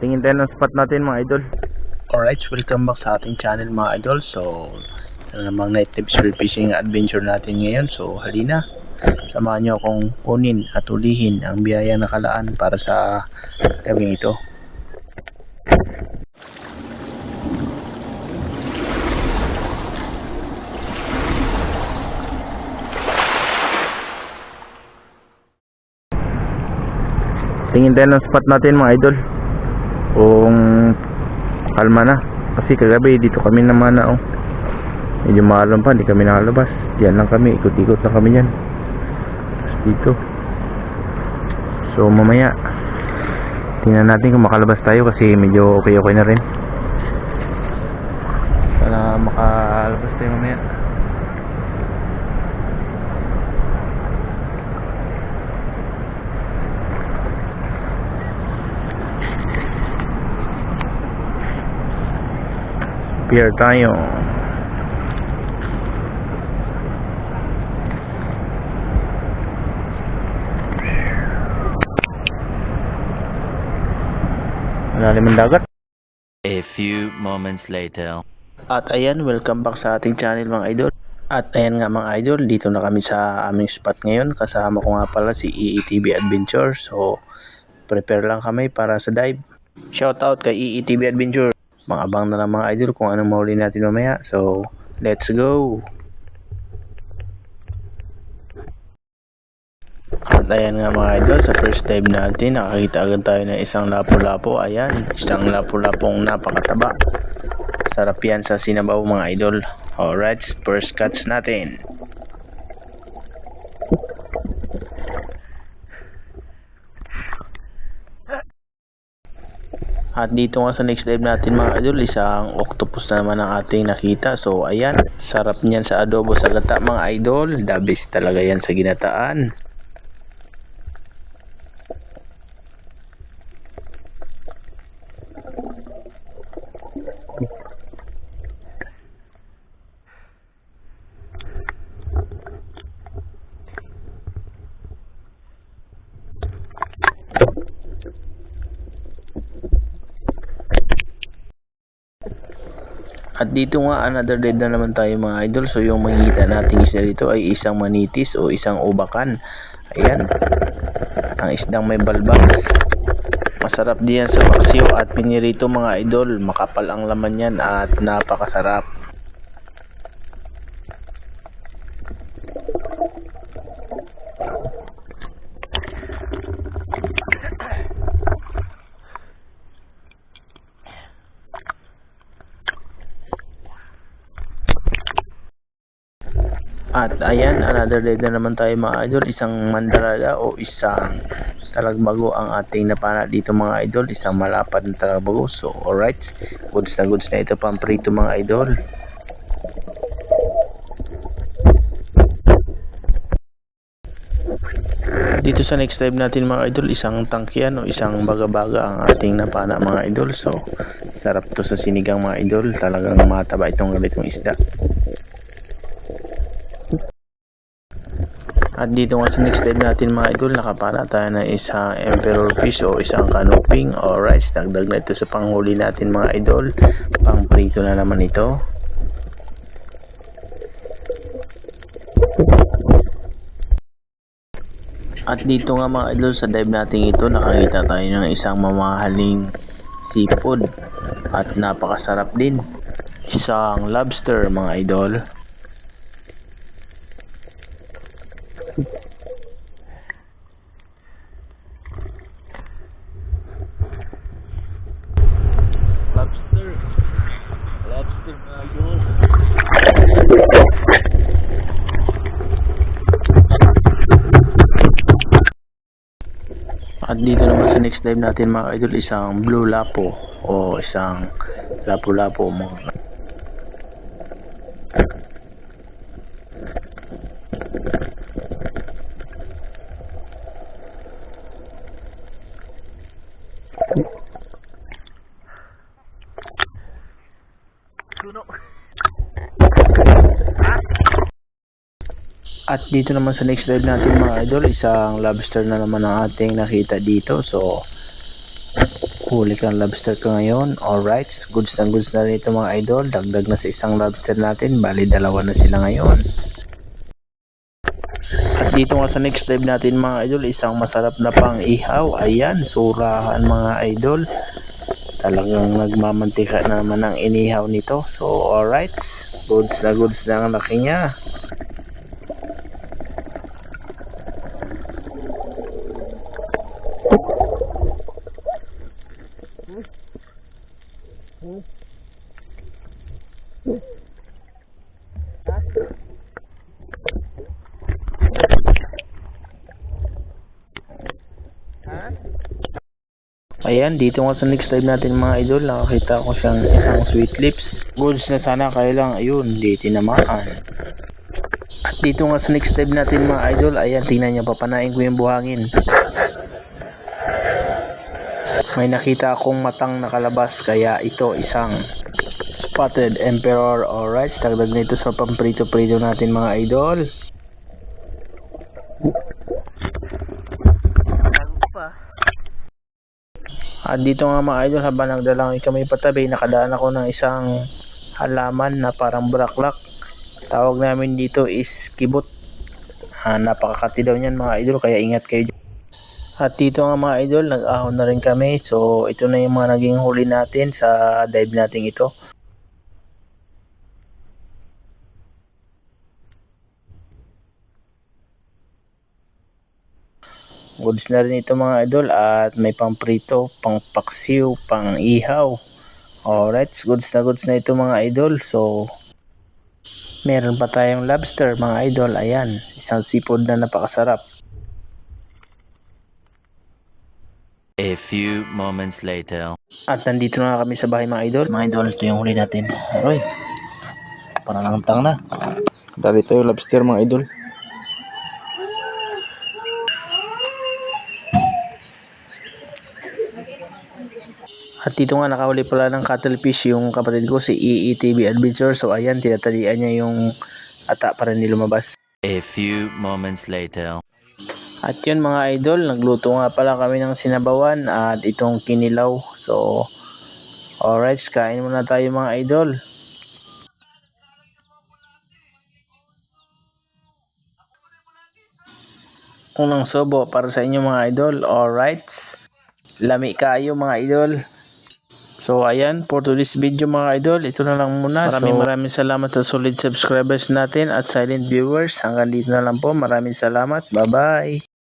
Tingin tayo ng spot natin mga idol. Alright, welcome back sa ating channel mga idol. So, ito na namang night tips for fishing adventure natin ngayon. So, halina. Samahan nyo akong kunin at ulihin ang biyayang nakalaan para sa gabing ito. Tingin tayo ng spot natin mga idol. Kung kalma na. Kasi kagabi dito kami naman na oh. Medyo maalon pa, hindi kami nakalabas. Diyan lang kami, ikot-ikot lang kami. Tapos dito. So mamaya, tingnan natin kung makalabas tayo kasi medyo okay-okay na rin. Sana makalabas tayo mamaya. Pier tayo. Malalim ang dagat. A few moments later. At ayan, welcome back sa ating channel mga idol. At ayan nga mga idol, dito na kami sa aming spot ngayon. Kasama ko nga pala si EETV Adventure. So, prepare lang kami para sa dive. Shout out kay EETV Adventure. Mga abang na lang mga idol kung anong mahuli natin mamaya. So, let's go! At ayan nga mga idol, sa first dive natin, nakakita agad tayo ng isang lapu-lapo. Ayan, isang lapu-lapong napakataba. Sarap yan sa sinabaw mga idol. Alright, first cuts natin. At dito nga sa next dive natin mga idol, isang octopus na naman ang ating nakita. So ayan, sarap niyan sa adobo sa gata mga idol. The best talaga yan sa ginataan. At dito nga another dead na naman tayo mga idol. So yung makikita natin isda dito ay isang manitis o isang ubakan. Ayan. Ang isdang may balbas. Masarap diyan sa paksiw at pinirito mga idol. Makapal ang laman yan at napakasarap. At ayan, another day na naman tayo mga idol. Isang mandalaga o isang talagbago ang ating napana dito mga idol. Isang malapad na talagbago. So, alright. Goods na goods na ito pang prito mga idol. Dito sa next dive natin mga idol, isang tangkian o isang baga-baga ang ating napana mga idol. So, sarap to sa sinigang mga idol. Talagang mataba itong ganitong isda. At dito nga sa next dive natin mga idol, nakapana tayo ng isang emperor fish o isang canoping. Alright, dagdag na ito sa panghuli natin mga idol. Pang prito na naman ito. At dito nga mga idol sa dive natin ito, nakakita tayo ng isang mamahaling seafood. At napakasarap din. Isang lobster mga idol. Lobster. Mga idol. At dito naman sa next dive natin mga idol, isang blue lapo o isang lapu-lapo mga At dito naman sa next dive natin mga idol, isang lobster na naman ang ating nakita dito. So, Huli kang lobster ko ngayon. Alright, goods na goods na rin ito mga idol. Dagdag na sa isang lobster natin. Bali, dalawa na sila ngayon. At dito nga sa next live natin mga idol, isang masarap na pang ihaw. Ayan, surahan mga idol. Talagang nagmamantika na naman ang inihaw nito. So, alright. Goods na goods na ang laki niya. Ayan, dito nga sa next live natin mga idol, nakakita ko siyang isang sweet lips. Goods na sana kaya lang, ayun, di tinamaan. At dito nga sa next live natin mga idol, ayan, tingnan niyo, papanain ko yung buhangin. May nakita akong matang nakalabas, kaya ito isang spotted emperor. Alright, dagdag nito sa pamprito-prito natin mga idol. At dito nga mga idol, habang nagdalangoy kami patabi, nakadaan ako ng isang halaman na parang bulaklak. Tawag namin dito is kibot. Ah, napakakati daw niyan mga idol, kaya ingat kayo dyan. At dito nga mga idol, nag-ahon na rin kami. So, ito na yung mga naging huli natin sa dive nating ito. Goods na rin ito mga idol at may pang prito, pang paksiw, pang ihaw. Alright, goods na goods na ito mga idol. So, meron pa tayong lobster mga idol. Ayan, isang seafood na napakasarap. A few moments later. At nandito na kami sa bahay mga idol. Mga idol, ito yung huli natin. Aroy, parang nangtang na. Dali tayo lobster mga idol. Dito nga nakahuli pala ng cuttlefish yung kapatid ko si EETV Adventure. So ayan, tinatalian niya yung ata para hindi lumabas. A few moments later. At yun mga idol, nagluto nga pala kami ng sinabawan at itong kinilaw. So, alright, kain muna tayo mga idol. Unang sobo para sa inyo mga idol. Alright. Lami kayo mga idol. So ayan, for today's video mga idol, ito na lang muna. Maraming So- maraming salamat sa solid subscribers natin at silent viewers. Hanggang dito na lang po. Maraming salamat. Bye-bye.